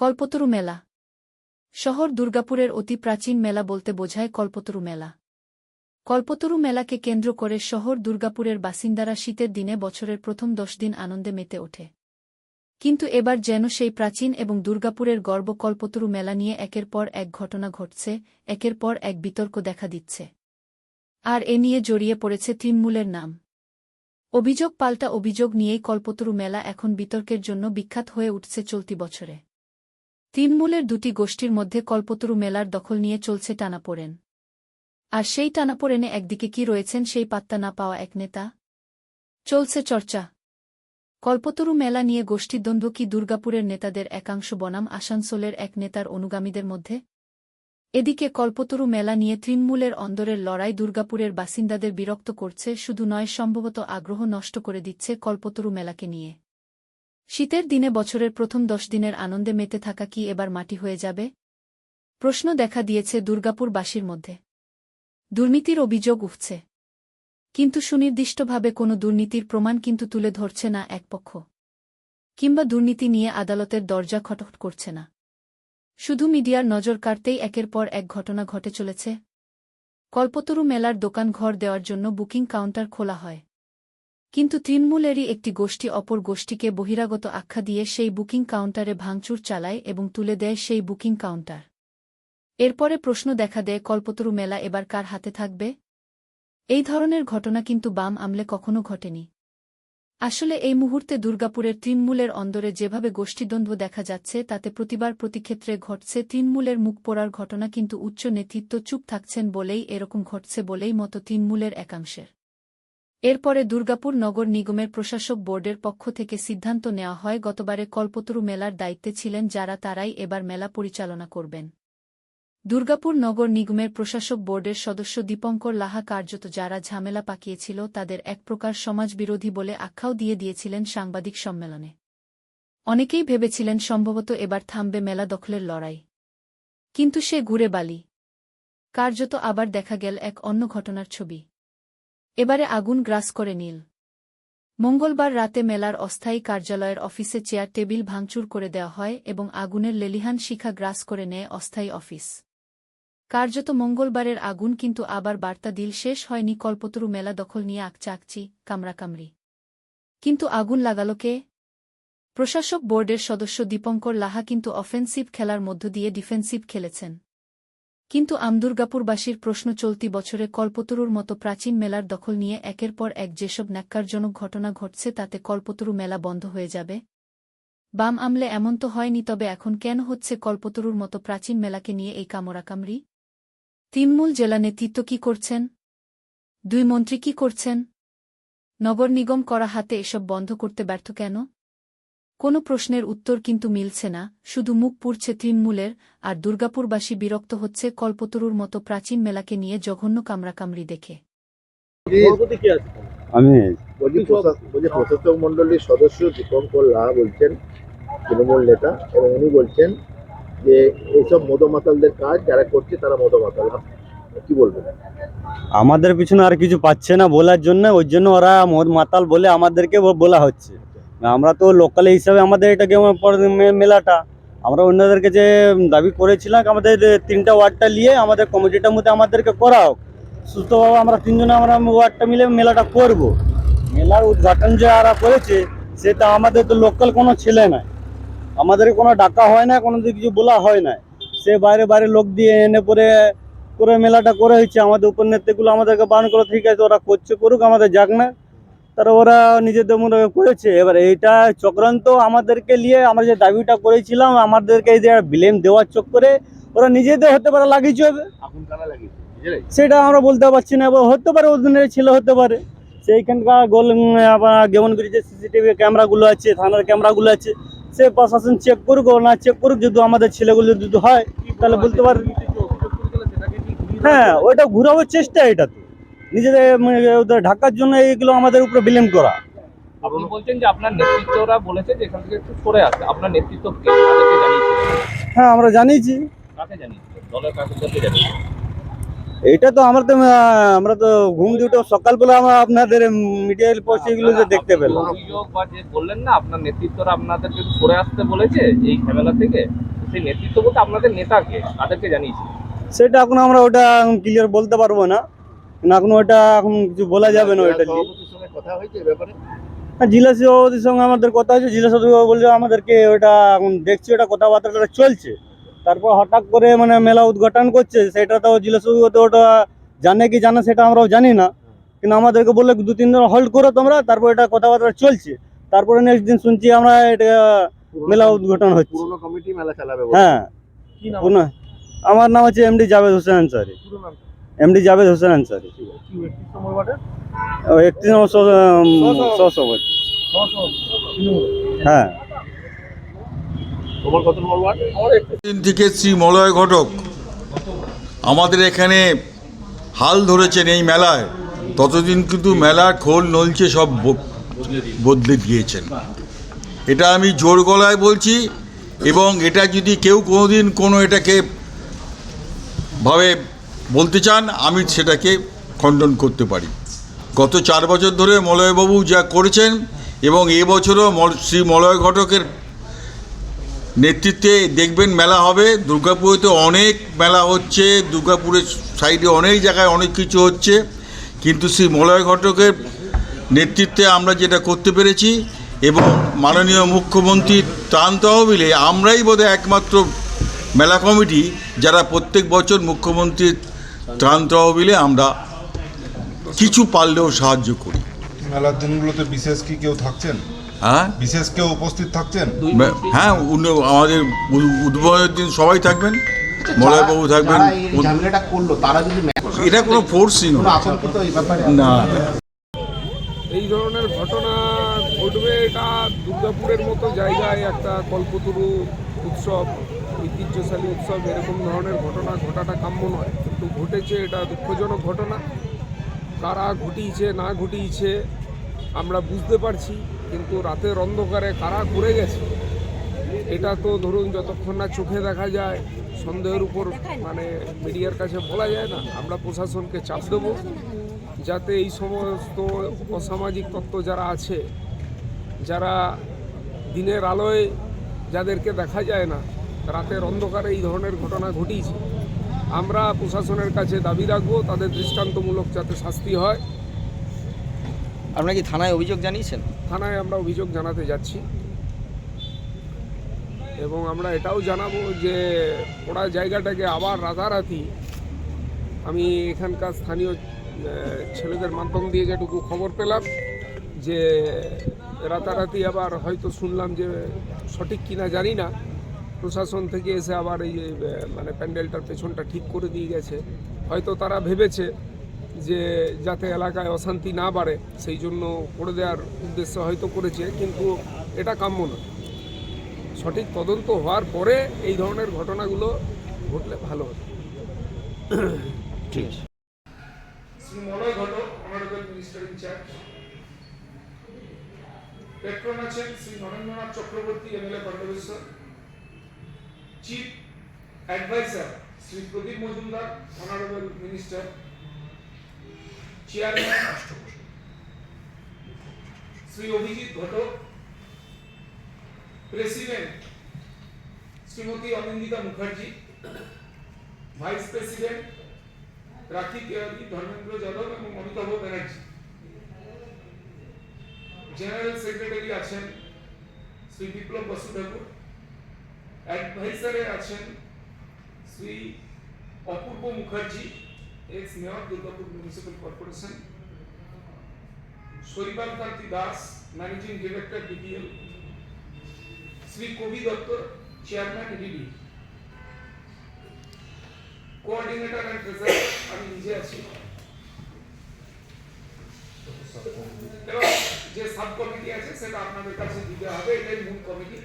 কল্পতরু মেলা। শহর দুর্গাপুরের অতি প্রাচীন মেলা বলতে বোঝায় কল্পতরু মেলা। কল্পতরু মেলাকে কেন্দ্র করে শহর দুর্গাপুরের বাসিন্দারা শীতের দিনে বছরের প্রথম দশ দিন আনন্দে মেতে ওঠে। কিন্তু এবার যেন সেই প্রাচীন এবং দুর্গাপুরের গর্ব কল্পতরু মেলা নিয়ে একের পর এক ঘটনা ঘটছে, একের পর এক বিতর্ক দেখা দিচ্ছে। আর এ নিয়ে জড়িয়ে পড়েছে তৃণমূলের নাম। অভিযোগ পাল্টা অভিযোগ নিয়েই কল্পতরু মেলা এখন বিতর্কের জন্য বিখ্যাত হয়ে উঠছে চলতি বছরে। তৃণমূলের দুটি গোষ্ঠীর মধ্যে কল্পতরু মেলার দখল নিয়ে চলছে টানাপোড়েন। আর সেই টানাপোড়েনে একদিকে কি রয়েছেন সেই পাত্তা না পাওয়া এক নেতা? চলছে চর্চা। কল্পতরু মেলা নিয়ে গোষ্ঠীদ্বন্দ্ব কি দুর্গাপুরের নেতাদের একাংশ বনাম আসানসোলের এক নেতার অনুগামীদের মধ্যে? এদিকে কল্পতরু মেলা নিয়ে তৃণমূলের অন্দরের লড়াই দুর্গাপুরের বাসিন্দাদের বিরক্ত করছে, শুধু নয়, সম্ভবত আগ্রহ নষ্ট করে দিচ্ছে কল্পতরু মেলাকে নিয়ে। শীতের দিনে বছরের প্রথম দশ দিনের আনন্দে মেতে থাকা কি এবার মাটি হয়ে যাবে? প্রশ্ন দেখা দিয়েছে দুর্গাপুরবাসীর মধ্যে। দুর্নীতির অভিযোগ উঠছে। কিন্তু সুনির্দিষ্টভাবে কোনো দুর্নীতির প্রমাণ কিন্তু তুলে ধরছে না এক পক্ষ। কিংবা দুর্নীতি নিয়ে আদালতের দরজা খটখট করছে না। শুধু মিডিয়ার নজর কাড়তেই একের পর এক ঘটনা ঘটে চলেছে। কল্পতরু মেলার দোকান ঘর দেওয়ার জন্য বুকিং কাউন্টার খোলা হয়। কিন্তু তৃণমূলেরই একটি গোষ্ঠী অপর গোষ্ঠীকে বহিরাগত আখ্যা দিয়ে সেই বুকিং কাউন্টারে ভাঙচুর চালায় এবং তুলে দেয় সেই বুকিং কাউন্টার। এরপরে প্রশ্ন দেখা দেয়, কল্পতরু মেলা এবার কার হাতে থাকবে? এই ধরনের ঘটনা কিন্তু বাম আমলে কখনো ঘটেনি। আসলে এই মুহূর্তে দুর্গাপুরের তৃণমূলের অন্দরে যেভাবে গোষ্ঠীদ্বন্দ্ব দেখা যাচ্ছে, তাতে প্রতিবার প্রতিক্ষেত্রে ঘটছে তৃণমূলের মুখ পোড়ার ঘটনা কিন্তু উচ্চ নেতৃত্ব চুপ থাকছেন বলেই এরকম ঘটছে বলেই মতো তৃণমূলের একাংশের। এরপরে দুর্গাপুর নগর নিগমের প্রশাসক বোর্ডের পক্ষ থেকে সিদ্ধান্ত নেওয়া হয়, গতবারে কল্পতরু মেলার দায়িত্বে ছিলেন যারা তারাই এবার মেলা পরিচালনা করবেন। দুর্গাপুর নগর নিগমের প্রশাসক বোর্ডের সদস্য দীপঙ্কর লাহা কার্যত যারা ঝামেলা পাকিয়েছিল, তাদের এক প্রকার সমাজবিরোধী বলে আখ্যাও দিয়ে দিয়েছিলেন সাংবাদিক সম্মেলনে। অনেকেই ভেবেছিলেন সম্ভবত এবার থামবে মেলা দখলের লড়াই। কিন্তু সে ঘুরে বালি। কার্যত আবার দেখা গেল এক অন্য ঘটনার ছবি। এবারে আগুন গ্রাস করে নীল। মঙ্গলবার রাতে মেলার অস্থায়ী কার্যালয়ের অফিসে চেয়ার টেবিল ভাঙচুর করে দেওয়া হয় এবং আগুনের লেলিহান শিখা গ্রাস করে নেয় অস্থায়ী অফিস। কার্যত মঙ্গলবারের আগুন কিন্তু আবার বার্তা দিল শেষ হয়নি কল্পতরু মেলা দখল নিয়ে আকচাকচি কামড়াকামড়ি কিন্তু আগুন লাগাল কে? প্রশাসক বোর্ডের সদস্য দীপঙ্কর লাহা কিন্তু অফেন্সিভ খেলার মধ্য দিয়ে ডিফেন্সিভ খেলেছেন। কিন্তু আমদুর্গাপুরবাসীর প্রশ্ন চলতি বছরে কল্পতরুর মতো প্রাচীন মেলার দখল নিয়ে একের পর এক যেসব ন্যাক্কারজনক ঘটনা ঘটছে তাতে কল্পতরু মেলা বন্ধ হয়ে যাবে? বাম আমলে এমন তো হয়নি, তবে এখন কেন হচ্ছে কল্পতরুর মতো প্রাচীন মেলাকে নিয়ে এই কামড়াকামড়ি? তৃণমূল জেলা নেতৃত্ব কি করছেন? দুই মন্ত্রী কি করছেন? নগর নিগম করা হাতে এসব বন্ধ করতে ব্যর্থ কেন? কোনো প্রশ্নের উত্তর কিন্তু মিলছে না শুধু মুখ পুড়ছে তৃণমূলের আর দুর্গাপুরবাসী বিরক্ত হচ্ছে কল্পতরুর মতো প্রাচীন মেলাকে নিয়ে জঘন্য কামড়াকামড়ি দেখে। আমি। প্রশাসক। মন্ডলীর সদস্য দীপঙ্কর লাহা বলছেন তৃণমূল নেতা এবং উনি বলছেন যে এইসব মদমাতালদের কাজ যারা করছে তারা মদমাতাল। কি বলবেন? আমাদের পিছনে আর কিছু পাচ্ছে না বলার জন্য ওই জন্য ওরা মদ মাতাল বলে আমাদেরকে বলা হচ্ছে। আমরা তো লোকাল হিসাবে আমাদের এটা কেমন পর- মে- মেলাটা। আমরা অন্যদের কাছে দাবি করেছিলাম, আমাদের যে তিনটা ওয়ার্ডটা নিয়ে আমাদের কমিটিটার মধ্যে আমাদেরকে করা হোক। সুস্থভাবে আমরা তিনজনে আমরা ওয়ার্ডটা মিলে মেলাটা করব। মেলার উদ্ঘাটন যে ওরা করেছে, সেটা আমাদের তো লোকাল কোনো ছেলে নাই। আমাদের কোনো ডাকা হয় না কোনো কিছু বলা হয় না সে বাইরে বাইরে লোক দিয়ে এনে পরে, করে মেলাটা করে হয়েছে। আমাদের উপর উপনেত্রীগুলো আমাদেরকে বারণ করে, ঠিক আছে, ওরা করছে করুক, আমাদের যাক না। তারা ওরা নিজেদের মনে করেছে। এবার এইটা চক্রান্ত আমাদেরকে নিয়ে আমরা যে দাবিটা করেছিলাম আমাদেরকে এই যে ব্লেম দেওয়ার চক্করে ওরা নিজেদের হতে পারে লাগিয়েছে। কারা সেটা আমরা বলতে পারছি না। এবার হতে পারে ওদের ছেলে হতে পারে। সেইখানকার গোল আবার গেমনগিরি যে সিসিটিভি ক্যামেরাগুলো আছে থানার ক্যামেরাগুলো আছে সে প্রশাসন চেক করুক ও না চেক করুক যদি আমাদের ছেলেগুলো যদি হয় তাহলে বলতে পারে হ্যাঁ ওইটা ঘুরাবার চেষ্টা এটা তো নিজেদের মানে, ওদের ঢাকার জন্য এইগুলো আমাদের উপরে বিলেম করা। আপনি বলছেন যে আপনার নেতৃত্বরা বলেছে যে এখান থেকে একটু সরে আসতে। আপনার নেতৃত্ব হ্যাঁ আমরা জানিয়েছি। কাকে জানিয়েছিলেন দলের কাকে জানিয়েছিলেন এইটা তো আমরা তো আমরা তো ঘুম উঠে সকালবেলা আমরা আপনাদের মিডিয়ার পোস্ট এগুলো যে দেখতে পেলাম। অভিযোগ বা যে বললেন না আপনার নেতৃত্বরা আপনাদেরকে সরে আসতে বলেছে এই ঝামেলা থেকে? সেই নেতৃত্ব বলতে আপনাদের নেতাকে তাদেরকে জানিয়েছে? সেটা এখন আমরা ওটা ক্লিয়ার বলতে পারব না। না এখন ওটা এখন কিছু বলা যাবে না সঙ্গে কথা হয়েছে ব্যাপারে? জেলা সভাপতির সঙ্গে আমাদের কথা হয়েছে জেলা সভাপতি বলছে আমাদেরকে ওটা এখন দেখছি ওটা কথাবার্তাটা চলছে। তারপর হঠাৎ করে মানে মেলা উদ্ঘাটন করছে সেটা তো জেলা সভাপতি ওটা জানে কি জানে সেটা আমরাও জানি না। কিন্তু আমাদেরকে বললে দু তিন দিন হোল্ড করো তোমরা তারপর এটা কথাবার্তা চলছে। তারপরে নেক্সট দিন শুনছি আমরা এটা মেলা উদ্ঘাটন হচ্ছে। পুরনো কমিটি মেলা চালাবে বলে। হ্যাঁ কি নাম? পুনঃ আমার নাম হচ্ছে এমডি জাভেদ হোসেন আনসারি পুরো নাম এমডি জাভেদ হোসেন আনসারি। একত্রিশ নম্বর ওয়ার্ডের একত্রিশ নম্বর সহসভাপতি হ্যাঁ। তোমার কত নম্বর ওয়ার্ড? আমার একটু দিন থেকে শ্রী মলয় ঘটক আমাদের এখানে হাল ধরেছেন এই মেলায়। ততদিন কিন্তু মেলার খোল নলছে সব ব- বদলে দিয়েছেন। এটা আমি জোর গলায় বলছি এবং এটা যদি কেউ কোনোদিন কোনো এটাকে ভাবে বলতে চান, আমি সেটাকে খণ্ডন করতে পারি। গত চার বছর ধরে মলয়বাবু যা করেছেন এবং এবছরও শ্রী মলয় ঘটকের নেতৃত্বে দেখবেন মেলা হবে। দুর্গাপুরেতে অনেক মেলা হচ্ছে, দুর্গাপুরের সাইডে অনেক জায়গায় অনেক কিছু হচ্ছে। কিন্তু শ্রী মলয় ঘটকের নেতৃত্বে আমরা যেটা করতে পেরেছি এবং মাননীয় মুখ্যমন্ত্রীর ত্রাণ তহবিলে আমরাই বোধহয় একমাত্র মেলা কমিটি, যারা প্রত্যেক বছর মুখ্যমন্ত্রীর ত্রাণ তহবিলে আমরা কিছু পারলেও সাহায্য করি। মেলার দিনগুলোতে বিশেষ কি কেউ থাকছেন? হ্যাঁ? বিশেষ কেউ উপস্থিত থাকছেন? হ্যাঁ আমাদের উদ- উদ্বোধনের দিন সবাই থাকবেন মলয়বাবু থাকবেন যারা এই ঝামেলাটা করল তারা যদি ম্যাচ- এটা কোনো ফোর্সই নয়। না। এই ধরনের ঘটনা ঘটবে এটা দুর্গাপুরের মতো জায়গায় একটা কল্পতরু উৎসব। ঐতিহ্যশালী উৎসব, এরকম ধরনের ঘটনা, ঘটাটা কাম্য নয়। কিন্তু ঘটেছে এটা দুঃখজনক ঘটনা। কারা ঘটিয়েছে, না ঘটিয়েছে, আমরা বুঝতে পারছি, কিন্তু রাতের অন্ধকারে কারা করে গেছে, এটা তো ধরুন যতক্ষণ না চোখে দেখা যায়, সন্দেহের উপর মানে মিডিয়ার কাছে বলা যায় না। আমরা প্রশাসনকে চাপ দেবো, যাতে এই সমস্ত অসামাজিক তত্ত্ব যারা আছে, যারা দিনের আলোয় যাদেরকে দেখা যায় না রাতের অন্ধকারে এই ধরনের ঘটনা ঘটিয়েছে। আমরা প্রশাসনের কাছে দাবি রাখব তাদের দৃষ্টান্তমূলক যাতে শাস্তি হয়। আপনারা কি থানায় অভিযোগ জানিয়েছেন? থানায় আমরা অভিযোগ জানাতে যাচ্ছি। এবং আমরা এটাও জানাব যে ওরা জায়গাটাকে আবার রাতারাতি আমি এখানকার স্থানীয় ছেলেদের মাধ্যম দিয়ে যেটুকু খবর পেলাম যে রাতারাতি আবার হয়তো শুনলাম যে সঠিক কিনা জানি না। প্রশাসন থেকে এসে আবার এই মানে প্যান্ডেলটার পেছনটা ঠিক করে দিয়ে গেছে। হয়তো তারা ভেবেছে যে যাতে এলাকায় অশান্তি না বাড়ে সেই জন্য করে দেওয়ার উদ্দেশ্য হয়তো করেছে কিন্তু এটা কাম্য না সঠিক তদন্ত হওয়ার পরে এই ধরনের ঘটনাগুলো ঘটলে ভালো হতো Shri Malay Ghatak honourable minister incharge patron আছেন Shri Narendranath Chakraborty MLA কন্ডবেশ্বর chief adviser Shri Pradip Majumdar honourable minister chairman Shri Abhijit Ghatak president Shrimati Anindita Mukherjee vice president Rakhi Tiwari Dharmendra Yadav এবং অমিতাভ ব্যানার্জি জেনারেল সেক্রেটারি আছেন শ্রী বিপ্লব বসু ঠাকুর অ্যাডভাইসারে আছেন, Shri Apurba Mukherjee ex mayor Durgapur municipal corporation Shaibal Kanti Das managing director DPL Shri Kabi Dutta chairman DD coordinator and treasurer আমি নিজে আছি। এবং যে sub committee আছে, সেটা আপনাদের কাছে দিতে হবে, এটাই মূল কমিটি